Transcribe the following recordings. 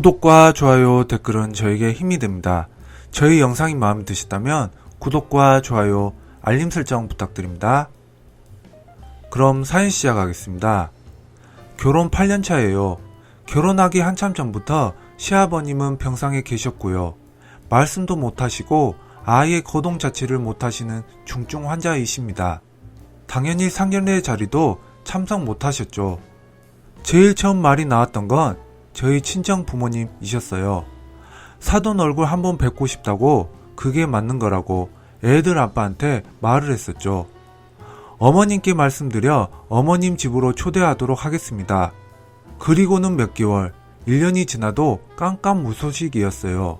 구독과 좋아요, 댓글은 저에게 힘이 됩니다. 저희 영상이 마음에 드셨다면 구독과 좋아요, 알림 설정 부탁드립니다. 그럼 사연 시작하겠습니다. 결혼 8년 차예요. 결혼하기 한참 전부터 시아버님은 병상에 계셨고요. 말씀도 못하시고 아예 거동 자체를 못하시는 중증 환자이십니다. 당연히 상견례 자리도 참석 못하셨죠. 제일 처음 말이 나왔던 건 저희 친정 부모님이셨어요. 사돈 얼굴 한번 뵙고 싶다고 그게 맞는 거라고 애들 아빠한테 말을 했었죠. 어머님께 말씀드려 어머님 집으로 초대하도록 하겠습니다. 그리고는 몇 개월, 1년이 지나도 깜깜무소식이었어요.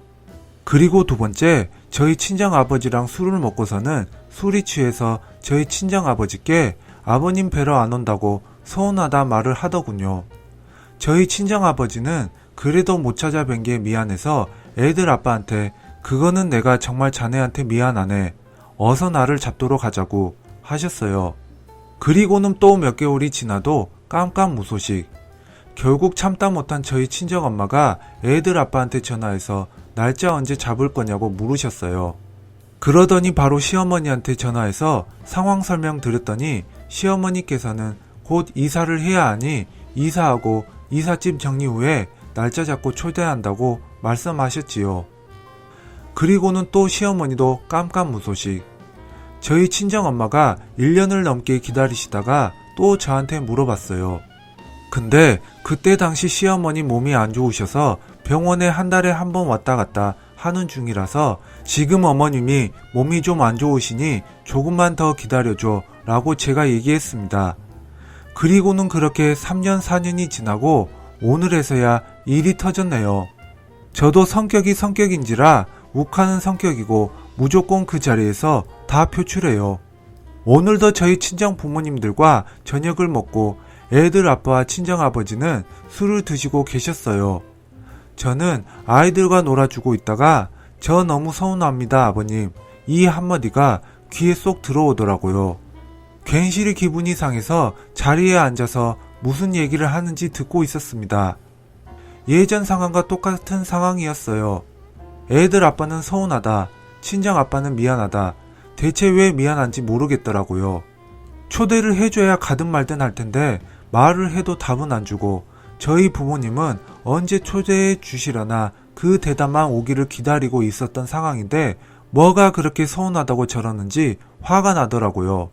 그리고 두 번째, 저희 친정 아버지랑 술을 먹고서는 술이 취해서 저희 친정 아버지께 아버님 뵈러 안 온다고 서운하다 말을 하더군요. 저희 친정 아버지는 그래도 못 찾아뵌 게 미안해서 애들 아빠한테 그거는 내가 정말 자네한테 미안하네. 어서 나를 잡도록 하자고 하셨어요. 그리고는 또 몇 개월이 지나도 깜깜무소식. 결국 참다 못한 저희 친정 엄마가 애들 아빠한테 전화해서 날짜 언제 잡을 거냐고 물으셨어요. 그러더니 바로 시어머니한테 전화해서 상황 설명 드렸더니 시어머니께서는 곧 이사를 해야 하니 이사하고 이삿짐 정리 후에 날짜 잡고 초대한다고 말씀하셨지요. 그리고는 또 시어머니도 깜깜무소식. 저희 친정엄마가 1년을 넘게 기다리시다가 또 저한테 물어봤어요. 근데 그때 당시 시어머니 몸이 안 좋으셔서 병원에 한 달에 한 번 왔다 갔다 하는 중이라서 지금 어머님이 몸이 좀 안 좋으시니 조금만 더 기다려줘 라고 제가 얘기했습니다. 그리고는 그렇게 3년 4년이 지나고 오늘에서야 일이 터졌네요. 저도 성격이 성격인지라 욱하는 성격이고 무조건 그 자리에서 다 표출해요. 오늘도 저희 친정 부모님들과 저녁을 먹고 애들 아빠와 친정 아버지는 술을 드시고 계셨어요. 저는 아이들과 놀아주고 있다가 저 너무 서운합니다 아버님 이 한마디가 귀에 쏙 들어오더라고요. 괜시리 기분이 상해서 자리에 앉아서 무슨 얘기를 하는지 듣고 있었습니다. 예전 상황과 똑같은 상황이었어요. 애들 아빠는 서운하다. 친정 아빠는 미안하다. 대체 왜 미안한지 모르겠더라고요. 초대를 해줘야 가든 말든 할 텐데 말을 해도 답은 안 주고 저희 부모님은 언제 초대해 주시려나 그 대답만 오기를 기다리고 있었던 상황인데 뭐가 그렇게 서운하다고 저러는지 화가 나더라고요.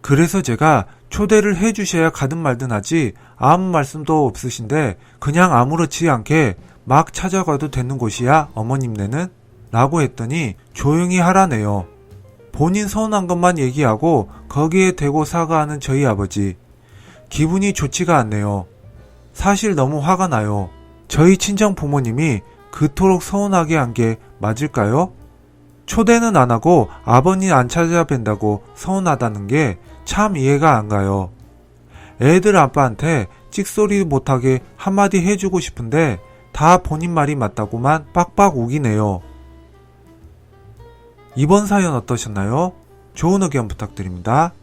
그래서 제가 초대를 해 주셔야 가든 말든 하지 아무 말씀도 없으신데 그냥 아무렇지 않게 막 찾아가도 되는 곳이야 어머님네는? 라고 했더니 조용히 하라네요. 본인 서운한 것만 얘기하고 거기에 대고 사과하는 저희 아버지. 기분이 좋지가 않네요. 사실 너무 화가 나요. 저희 친정 부모님이 그토록 서운하게 한 게 맞을까요? 초대는 안 하고 아버님 안 찾아뵌다고 서운하다는 게 참 이해가 안 가요. 애들 아빠한테 찍소리 못하게 한마디 해주고 싶은데 다 본인 말이 맞다고만 빡빡 우기네요. 이번 사연 어떠셨나요? 좋은 의견 부탁드립니다.